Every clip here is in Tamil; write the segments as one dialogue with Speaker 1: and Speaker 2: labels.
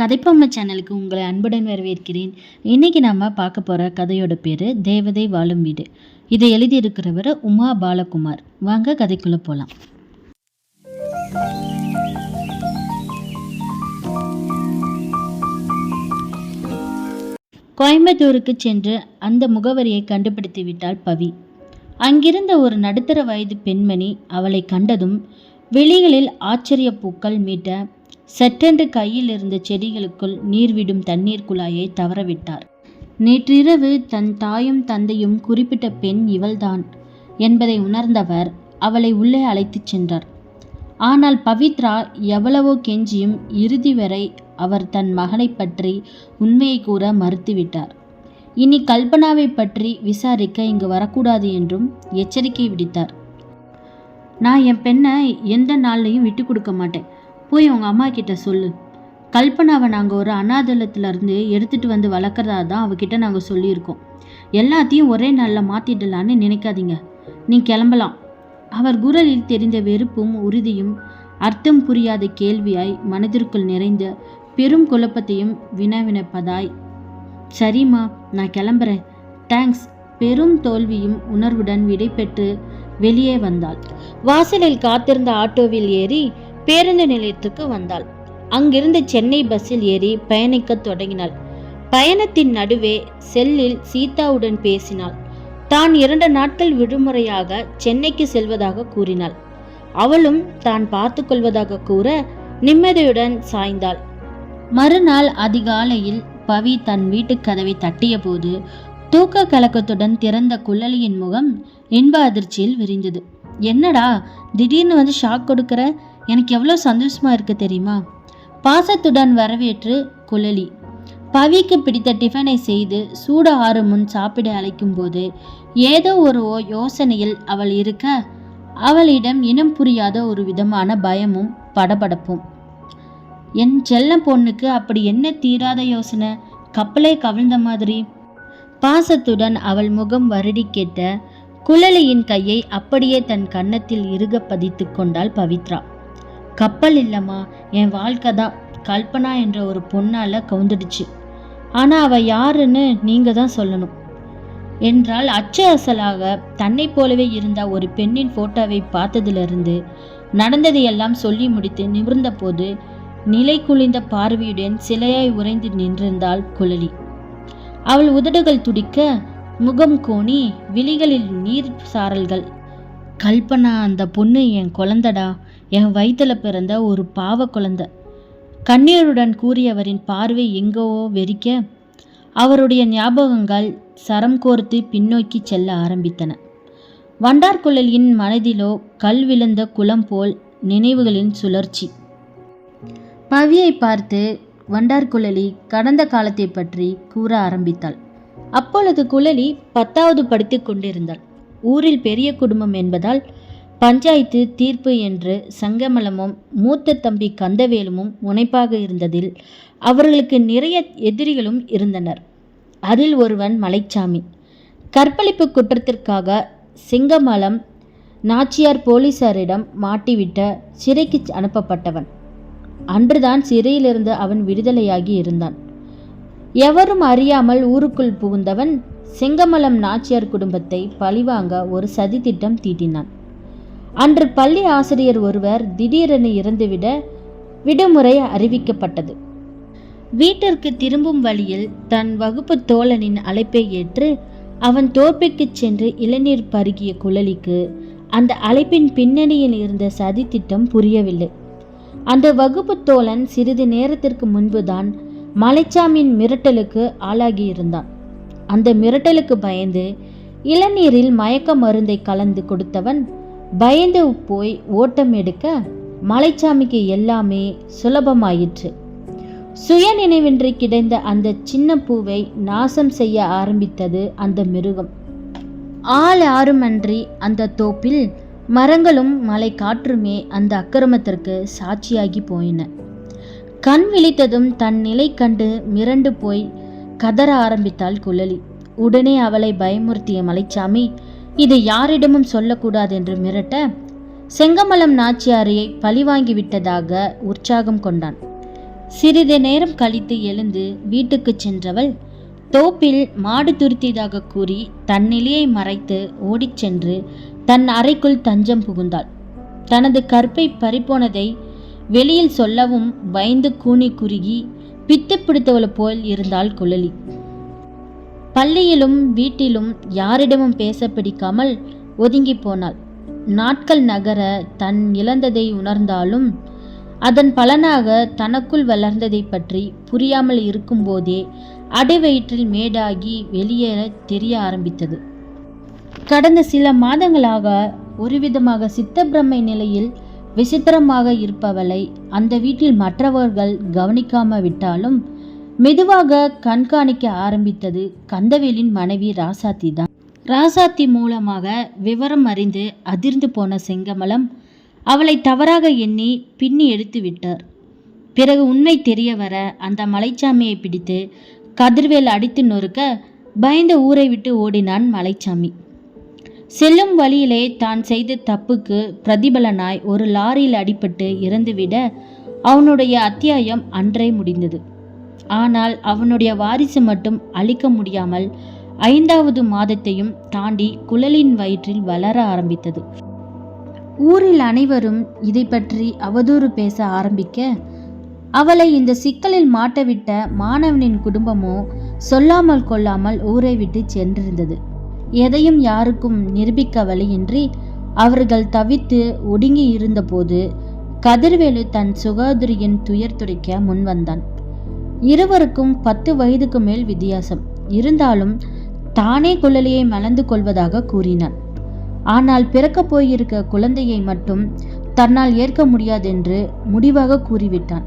Speaker 1: கதைப்பொம்மை சேனலுக்கு உங்களை அன்புடன் வரவேற்கிறேன். இன்னைக்கு நம்ம பார்க்க போகிற கதையோட பேர் தேவதை வாழும் வீடு. இதை எழுதியிருக்கிறவர் உமா பாலகுமார். வாங்க கதைக்குள்ளே போகலாம் கோயம்புத்தூருக்கு சென்று அந்த முகவரியை கண்டுபிடித்து விட்டாள் பவி. அங்கிருந்த ஒரு நடுத்தர வயது பெண்மணி அவளை கண்டதும் வெளிகளில் ஆச்சரிய பூக்கள் மீட்ட சட்டென்று கையில் இருந்த செடிகளுக்குள் நீர் விடும் தண்ணீர் குழாயை தவறவிட்டார். நேற்றிரவு தன் தாயும் தந்தையும் குறிப்பிட்ட பெண் இவள்தான் என்பதை உணர்ந்தவர் அவளை உள்ளே அழைத்துச் சென்றார். ஆனால் பவித்ரா எவ்வளவோ கெஞ்சியும் இறுதி வரை அவர் தன் மகனை பற்றி உண்மையை கூற மறுத்துவிட்டார். இனி கல்பனாவை பற்றி விசாரிக்க இங்கு வரக்கூடாது என்றும் எச்சரிக்கை விடுத்தார். நான் என் பெண்ணை எந்த நாள்லையும் விட்டு கொடுக்க மாட்டேன். போய் உங்கள் அம்மா கிட்ட சொல்லு. கல்பனாவை நாங்கள் ஒரு அனாதலத்திலேருந்து எடுத்துகிட்டு வந்து வளர்க்குறதா தான் அவகிட்ட நாங்கள் சொல்லியிருக்கோம். எல்லாத்தையும் ஒரே நாளில் மாற்றிடலான்னு நினைக்காதீங்க. நீ கிளம்பலாம். அவர் குரலில் தெரிந்த வெறுப்பும் உறுதியும் அர்த்தம் புரியாத கேள்வியாய் மனதிற்குள் நிறைந்த பெரும் குழப்பத்தையும் வினவினப்பதாய் சரிம்மா நான் கிளம்புறேன். தேங்க்ஸ். பெரும் தோல்வியும் உணர்வுடன் விடைபெற்று வெளியே வந்தாள். வாசலில் காத்திருந்த ஆட்டோவில் ஏறி பேருந்து நிலையத்துக்கு வந்தாள். அங்கிருந்து சென்னை பஸ்ஸில் ஏறி பயணிக்கத் தொடங்கினாள். பயணத்தின் நடுவே செல்லில் சீதாவுடன் பேசினாள். தான் இரண்டு நாட்கள் விடுமுறையாக சென்னைக்கு செல்வதாக கூறினாள். அவளும் தான் பார்த்து கொள்வதாக கூற நிம்மதியுடன் சாய்ந்தாள். மறுநாள் அதிகாலையில் பவி தன் வீட்டு கதவை தட்டிய போது தூக்க கலக்கத்துடன் திறந்த குள்ளலியின் முகம் இன்ப அதிர்ச்சியில் விரிந்தது. என்னடா திடீர்னு வந்து ஷாக் கொடுக்கிற? எனக்கு எவ்வளோ சந்தோஷமாக இருக்குது தெரியுமா? பாசத்துடன் வரவேற்று குழலி. பவிக்கு பிடித்த டிஃபனை செய்து சூட ஆறு முன் சாப்பிட அழைக்கும் போது ஏதோ ஒரு ஓ- யோசனையில் அவள் இருக்க அவளிடம் இனம் புரியாத ஒரு விதமான பயமும் படபடப்பும். என் செல்ல பொண்ணுக்கு அப்படி என்ன தீராத யோசனை? கப்பலே கவிழ்ந்த மாதிரி. பாசத்துடன் அவள் முகம் வருடி கேட்ட குழலியின் கையை அப்படியே தன் கன்னத்தில் இறுக பதித்து கொண்டாள் பவித்ரா. கப்பல் இல்லைம்மா என் வாழ்க்கை தான். கல்பனா என்ற ஒரு பொண்ணால் கவுந்துடுச்சு. ஆனால் அவள் யாருன்னு நீங்கள் தான் சொல்லணும். என்றால் அச்ச அசலாக தன்னைப் போலவே இருந்த ஒரு பெண்ணின் போட்டோவை பார்த்ததிலிருந்து நடந்ததையெல்லாம் சொல்லி முடித்து நிமிர்ந்தபோது நிலை குளிந்த பார்வையுடன் சிலையாய் உறைந்து நின்றிருந்தாள் குழலி. அவள் உதடுகள் துடிக்க முகம் கோணி விழிகளில் நீர் சாரல்கள். கல்பனா அந்த பொண்ணு என் குழந்தடா. என் வயிற்றில் பிறந்த ஒரு பாவ குழந்தை. கண்ணீருடன் கூறியவரின் பார்வை எங்கோ வெறிக்க அவருடைய ஞாபகங்கள் சரம் கோர்த்து பின்னோக்கி செல்ல ஆரம்பித்தன. வண்டார்குழலியின் மனதிலோ கல் விழுந்த குளம் போல் நினைவுகளின் சுழற்சி. பவியை பார்த்து வண்டார்குழலி கடந்த காலத்தை பற்றி கூற ஆரம்பித்தாள். அப்பொழுது குழலி பத்தாவது படித்துக் கொண்டிருந்தாள். ஊரில் பெரிய குடும்பம் என்பதால் பஞ்சாயத்து தீர்ப்பு என்று சங்கமலமும் மூத்த தம்பி கந்தவேலுமும் முனைப்பாக இருந்ததில் அவர்களுக்கு நிறைய எதிரிகளும் இருந்தனர். அதில் ஒருவன் மலைச்சாமி. கற்பழிப்பு குற்றத்திற்காக சிங்கமலம் நாச்சியார் போலீசாரிடம் மாட்டிவிட்ட சிறைக்கு அனுப்பப்பட்டவன். அன்றுதான் சிறையிலிருந்து அவன் விடுதலையாகி இருந்தான். எவரும் அறியாமல் ஊருக்குள் புகுந்தவன் செங்கமலம் நாச்சியார் குடும்பத்தை பழிவாங்க ஒரு சதித்திட்டம் தீட்டினான். அன்று பள்ளி ஆசிரியர் ஒருவர் திடீரென இறந்துவிட விடுமுறை அறிவிக்கப்பட்டது. வீட்டிற்கு திரும்பும் வழியில் தன் வகுப்பு தோழனின் அழைப்பை ஏற்று அவன் தோப்பிக்கு சென்று இளநீர் பருகிய குழலிக்கு அந்த அழைப்பின் பின்னணியில் இருந்த சதித்திட்டம் புரியவில்லை. அந்த வகுப்பு தோழன் சிறிது நேரத்திற்கு முன்புதான் மலைச்சாமியின் மிரட்டலுக்கு ஆளாகியிருந்தான் அந்த மிரட்டலுக்கு பயந்து இளநீரில் மயக்க மருந்தை கலந்து கொடுத்தவன் பயந்து போய் ஓட்டம் எடுக்க மலைச்சாமிக்கு எல்லாமே சுலபமாயிற்று. சுய நினைவின்றி கிடைந்த அந்த சின்ன பூவை நாசம் செய்ய ஆரம்பித்தது அந்த மிருகம். ஆள் ஆறுமன்றி அந்த தோப்பில் மரங்களும் மலை காற்றுமே அந்த அக்கிரமத்திற்கு சாட்சியாகி போயின. கண் விழித்ததும் தன் நிலை கண்டு மிரண்டு போய் கதற ஆரம்பித்தாள் குழலி. உடனே அவளை பயமுறுத்திய மலைச்சாமி இதை யாரிடமும் சொல்லக்கூடாது என்று மிரட்ட செங்கமலம் நாச்சியாரையை பழிவாங்கி விட்டதாக உற்சாகம் கொண்டான். சிறிது நேரம் கழித்து எழுந்து வீட்டுக்குச் சென்றவள் தோப்பில் மாடு துருத்தியதாக கூறி தன் நிலையை மறைத்து ஓடிச் சென்று தன் அறைக்குள் தஞ்சம் புகுந்தாள். தனது கற்பை பறிப்போனதை வெளியில் சொல்லவும் பயந்து கூனி குறுகி பித்து பிடித்தவள் போல் இருந்தாள் குழலி. பள்ளியிலும் வீட்டிலும் யாரிடமும் பேச பிடிக்காமல் ஒதுங்கி போனாள். நாட்கள் நகர தன் இழந்ததை உணர்ந்தாலும் அதன் பலனாக தனக்குள் வளர்ந்ததை பற்றி புரியாமல் இருக்கும்போதே அடைவயிற்றில் மேடாகி வெளியேற தெரிய ஆரம்பித்தது. கடந்த சில மாதங்களாக ஒருவிதமாக சித்தப்பிரமை நிலையில் விசித்திரமாக இருப்பவளை அந்த வீட்டில் மற்றவர்கள் கவனிக்காம விட்டாலும் மெதுவாக கண்காணிக்க ஆரம்பித்தது கந்தவேலின் மனைவி ராசாத்தி தான். ராசாத்தி மூலமாக விவரம் அறிந்து அதிர்ந்து போன செங்கமலம் அவளை தவறாக எண்ணி பின்னி எடுத்து விட்டார். பிறகு உண்மை தெரிய வர அந்த மலைச்சாமியை பிடித்து கதிர்வேல் அடித்து நொறுக்க பயந்த ஊரை விட்டு ஓடினான் மலைச்சாமி. செல்லும் வழியிலே தான் செய்த தப்புக்கு பிரதிபலனாய் ஒரு லாரியில் அடிபட்டு இறந்துவிட அவனுடைய அத்தியாயம் அன்றே முடிந்தது. ஆனால் அவனுடைய வாரிசு மட்டும் அழிக்க முடியாமல் ஐந்தாவது மாதத்தையும் தாண்டி குழலின் வயிற்றில் வளர ஆரம்பித்தது. ஊரில் அனைவரும் இதை பற்றி அவதூறு பேச ஆரம்பிக்க அவளை இந்த சிக்கலில் மாட்டவிட்ட மாணவனின் குடும்பமோ சொல்லாமல் கொள்ளாமல் ஊரை விட்டு சென்றிருந்தது. எதையும் யாருக்கும் நிரூபிக்க வழியின்றி அவர்கள் தவித்து ஒடுங்கி இருந்தபோது கதிர்வேலு தன் சுகோதரியின் துயர் துடைக்க முன்வந்தான். இருவருக்கும் பத்து வயதுக்கு மேல் வித்தியாசம். இருந்தாலும் தானே குழலியை மணந்து கொள்வதாக கூறினான் ஆனால் பிறக்கப் போயிருக்க குழந்தையை மட்டும் தன்னால் ஏற்க முடியாதென்று முடிவாக கூறிவிட்டான்.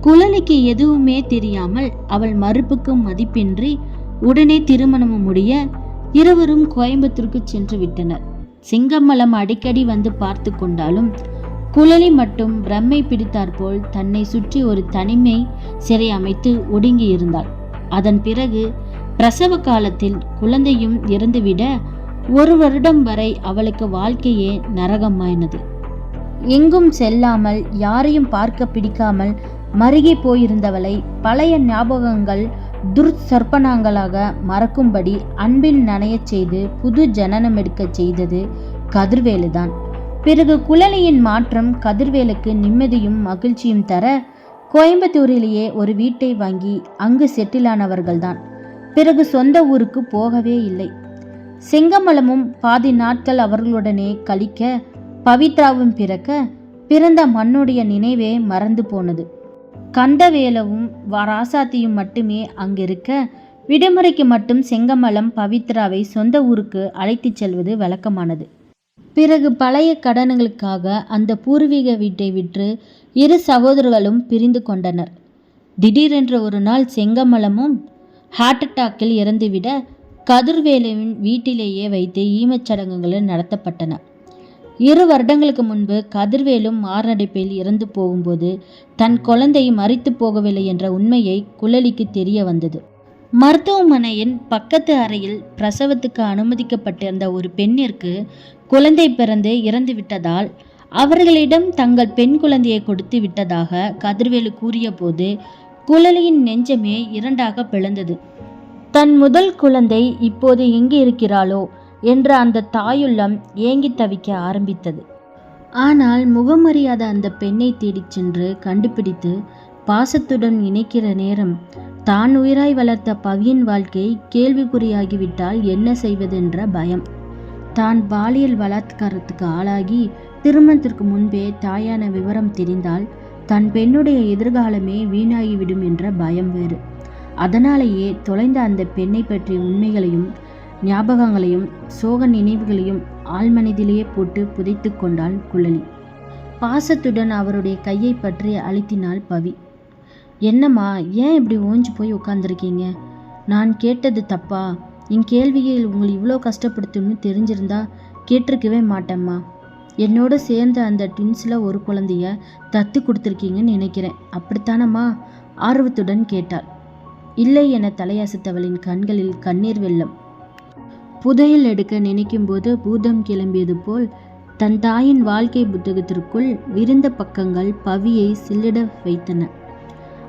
Speaker 1: குழலிக்கு எதுவுமே தெரியாமல் அவள் மறுப்புக்கு மதிப்பின்றி உடனே திருமணமும் முடிய இருவரும் கோயம்புத்தூருக்கு சென்று விட்டனர். சிங்கம்மலம் அடிக்கடி வந்து பார்த்து கொண்டாலும் குழலி மட்டும் பிரம்மை பிடித்தாற்போல் தன்னை சுற்றி ஒரு தனிமை சிறை அமைத்து ஒடுங்கி இருந்தாள் அதன் பிறகு பிரசவ காலத்தில் குழந்தையும் இறந்துவிட ஒரு வருடம் வரை அவளுக்கு வாழ்க்கையே நரகமாயினது. எங்கும் செல்லாமல் யாரையும் பார்க்க பிடிக்காமல் மருகி போயிருந்தவளை பழைய ஞாபகங்கள் துர்சற்பனாங்களாக மறக்கும்படி அன்பில் நனையச் செய்து புது ஜனனம் எடுக்கச் செய்தது கதிர்வேலுதான். பிறகு குழலியின் மாற்றம் கதிர்வேலுக்கு நிம்மதியும் மகிழ்ச்சியும் தர கோயம்புத்தூரிலேயே ஒரு வீட்டை வாங்கி அங்கு செட்டிலானவர்கள்தான். பிறகு சொந்த ஊருக்கு போகவே இல்லை. செங்கமலமும் பாதி நாட்கள் அவர்களுடனே கழிக்க பவித்ராவும் பிறக்க பிறந்த மண்ணுடைய நினைவே மறந்து போனது. கந்தவேலவும் ராசாத்தியும் மட்டுமே அங்கிருக்க விடுமுறைக்கு மட்டும் செங்கமலம் பவித்ராவை சொந்த ஊருக்கு அழைத்துச் செல்வது வழக்கமானது. பிறகு பழைய கடன்களுக்காக அந்த பூர்வீக வீட்டை விற்று இரு சகோதரர்களும் பிரிந்து கொண்டனர். திடீரென்று ஒரு நாள் செங்கமலமும் ஹார்ட் அட்டாக்கில் இறந்துவிட கதிர்வேலுவின் வீட்டிலேயே வைத்து ஈமச்சடங்குகள் நடத்தப்பட்டன. இரு வருடங்களுக்கு முன்பு கதிர்வேலும் மாரடைப்பில் இறந்து போகும்போது தன் குழந்தை மறித்து போகவில்லை என்ற உண்மையை குழலிக்கு தெரிய வந்தது. மருத்துவமனையின் பக்கத்து அறையில் பிரசவத்துக்கு அனுமதிக்கப்பட்டிருந்த ஒரு பெண்ணிற்கு குழந்தை பிறந்து இறந்து விட்டதால் அவர்களிடம் தங்கள் பெண் குழந்தையை கொடுத்து விட்டதாக கதிர்வேலு கூறியபோது குழலியின் நெஞ்சமே இரண்டாக பிளந்தது. தன் முதல் குழந்தை இப்போது எங்கே இருக்கிறாளோ? என்ற அந்த தாயுள்ளம் ஏங்கி தவிக்க ஆரம்பித்தது. ஆனால் முகமறியாத அந்த பெண்ணை தேடிச் சென்று கண்டுபிடித்து பாசத்துடன் இணைக்கிற நேரம் தான் உயிராய் வளர்த்த பவியின் வாழ்க்கை கேள்விக்குறியாகிவிட்டால் என்ன செய்வதென்ற பயம். தான் பாலியல் பலாத்காரத்துக்கு ஆளாகி திருமணத்திற்கு முன்பே தாயான விவரம் தெரிந்தால் தன் பெண்ணுடைய எதிர்காலமே வீணாகிவிடும் என்ற பயம் வேறு. அதனாலேயே தொலைந்த அந்த பெண்ணை பற்றிய உண்மைகளையும் ஞாபகங்களையும் சோக நினைவுகளையும் ஆழ்மனதிலேயே போட்டு புதைத்து கொண்டாள் குழலி. பாசத்துடன் அவருடைய கையை பற்றி அழுத்தினாள் பவி. என்னம்மா ஏன் இப்படி ஓஞ்சு போய் உட்காந்துருக்கீங்க நான் கேட்டது தப்பா? என் கேள்வியில் உங்களை இவ்வளோ கஷ்டப்படுத்தும்னு தெரிஞ்சிருந்தா கேட்டிருக்கவே மாட்டேம்மா. என்னோட சேர்ந்த அந்த ட்வின்ஸில் ஒரு குழந்தைய தத்து கொடுத்துருக்கீங்கன்னு நினைக்கிறேன். அப்படித்தானம்மா? ஆர்வத்துடன் கேட்டாள். இல்லை என தலையசத்தவளின் கண்களில் கண்ணீர் வெள்ளம் புதையல் எடுக்க நினைக்கும்போது பூதம் கிளம்பியது போல் தன் தாயின் வாழ்க்கை புத்தகத்திற்குள் விருந்த பக்கங்கள் பவியை சில்லிட வைத்தன.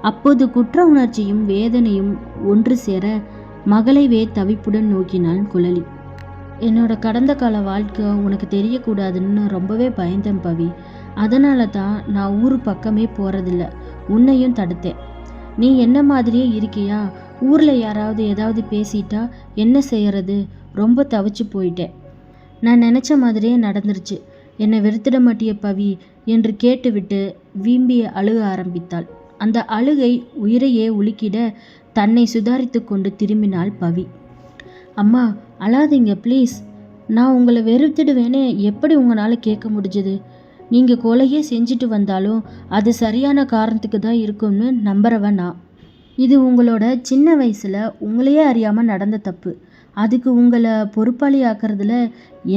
Speaker 1: அப்போது குற்ற உணர்ச்சியும் வேதனையும் ஒன்று சேர மகளைவே தவிப்புடன் நோக்கினாள் குழலி. என்னோட கடந்த கால வாழ்க்கை உனக்கு தெரியக்கூடாதுன்னு ரொம்பவே பயந்தேன் பவி. அதனால தான் நான் ஊர் பக்கமே போகிறதில்ல உன்னையும் தடுத்தேன். நீ என்ன மாதிரியே இருக்கியா? ஊரில் யாராவது ஏதாவது பேசிட்டா என்ன செய்யறது? ரொம்ப தவிச்சு போயிட்டேன். நான் நினச்ச மாதிரியே நடந்துருச்சு. என்னை வெறுத்திட மாட்டிய பவி என்று கேட்டுவிட்டு வீம்பி அழுக ஆரம்பித்தாள். அந்த அழுகை உயிரையே உலுக்கிட தன்னை சுதாரித்து கொண்டு திரும்பினாள் பவி. அம்மா அழாதீங்க ப்ளீஸ். நான் உங்களை வெறுத்துடுவேன்னு எப்படி உங்களால் கேட்க முடிஞ்சது? நீங்கள் கொலையே செஞ்சுட்டு வந்தாலும் அது சரியான காரணத்துக்கு தான் இருக்கும்னு நம்புறவன் நான். இது உங்களோட சின்ன வயசில் உங்களையே அறியாமல் நடந்த தப்பு. அதுக்கு உங்களை பொறுப்பாளி ஆக்கிறதுல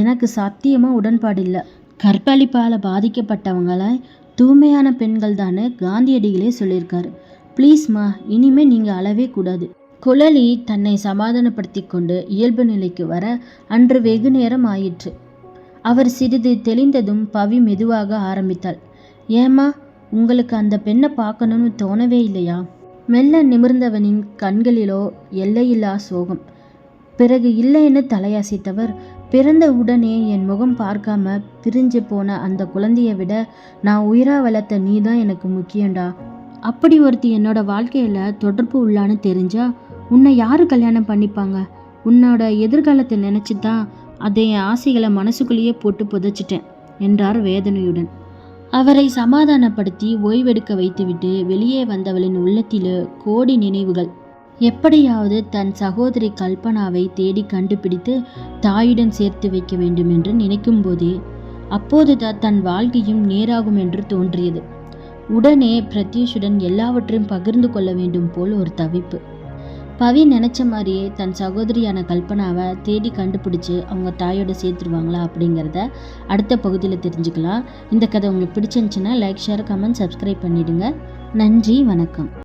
Speaker 1: எனக்கு சத்தியமாக உடன்பாடு இல்லை கற்பழிப்பால் பாதிக்கப்பட்டவங்களை தூய்மையான பெண்கள் தானே காந்தியடிகளே சொல்லியிருக்காரு. ப்ளீஸ்மா இனிமே நீங்கள் அழவே கூடாது. குழலி தன்னை சமாதானப்படுத்தி கொண்டு இயல்பு நிலைக்கு வர அன்று வெகு நேரம் ஆயிற்று. அவர் சிறிது தெளிந்ததும் பவி மெதுவாக ஆரம்பித்தாள். ஏம்மா உங்களுக்கு அந்த பெண்ணை பார்க்கணும்னு தோணவே இல்லையா? மெல்ல நிமிர்ந்தவனின் கண்களிலோ எல்லையில்லா சோகம். பிறகு இல்லைன்னு தலையசைத்தவர் பிறந்த உடனே என் முகம் பார்க்காம பிரிஞ்சு போன அந்த குழந்தைய விட நான் உயிரா வளர்த்த நீ தான் எனக்கு முக்கியம்டா. அப்படி ஒருத்தி என்னோட வாழ்க்கையில் தொடர்பு உள்ளான்னு தெரிஞ்சா உன்னை யார் கல்யாணம் பண்ணிப்பாங்க? உன்னோட எதிர்காலத்தை நினச்சி தான் அதை என் ஆசைகளை மனசுக்குள்ளேயே போட்டு புதைச்சிட்டேன் என்றார் வேதனையுடன். அவரை சமாதானப்படுத்தி ஓய்வெடுக்க வைத்துவிட்டு வெளியே வந்தவளின் உள்ளத்திலே கோடி நினைவுகள் எப்படியாவது தன் சகோதரி கல்பனாவை தேடி கண்டுபிடித்து தாயுடன் சேர்த்து வைக்க வேண்டும் என்று நினைக்கும் போதே அப்போதுதான் தன் வாழ்க்கையும் நேராகும் என்று தோன்றியது. உடனே பிரத்யூஷுடன் எல்லாவற்றையும் பகிர்ந்து கொள்ள வேண்டும் போல் ஒரு தவிப்பு. பவி நினச்ச மாதிரியே தன் சகோதரியான கல்பனாவை தேடி கண்டுபிடிச்சு அவங்க தாயோட சேர்த்துருவாங்களா அப்படிங்கிறத அடுத்த பகுதியில் தெரிஞ்சுக்கலாம். இந்த கதை உங்களுக்கு பிடிச்சிருந்துச்சுன்னா லைக் ஷேர் கமெண்ட் சப்ஸ்கிரைப் பண்ணிவிடுங்க நன்றி வணக்கம்.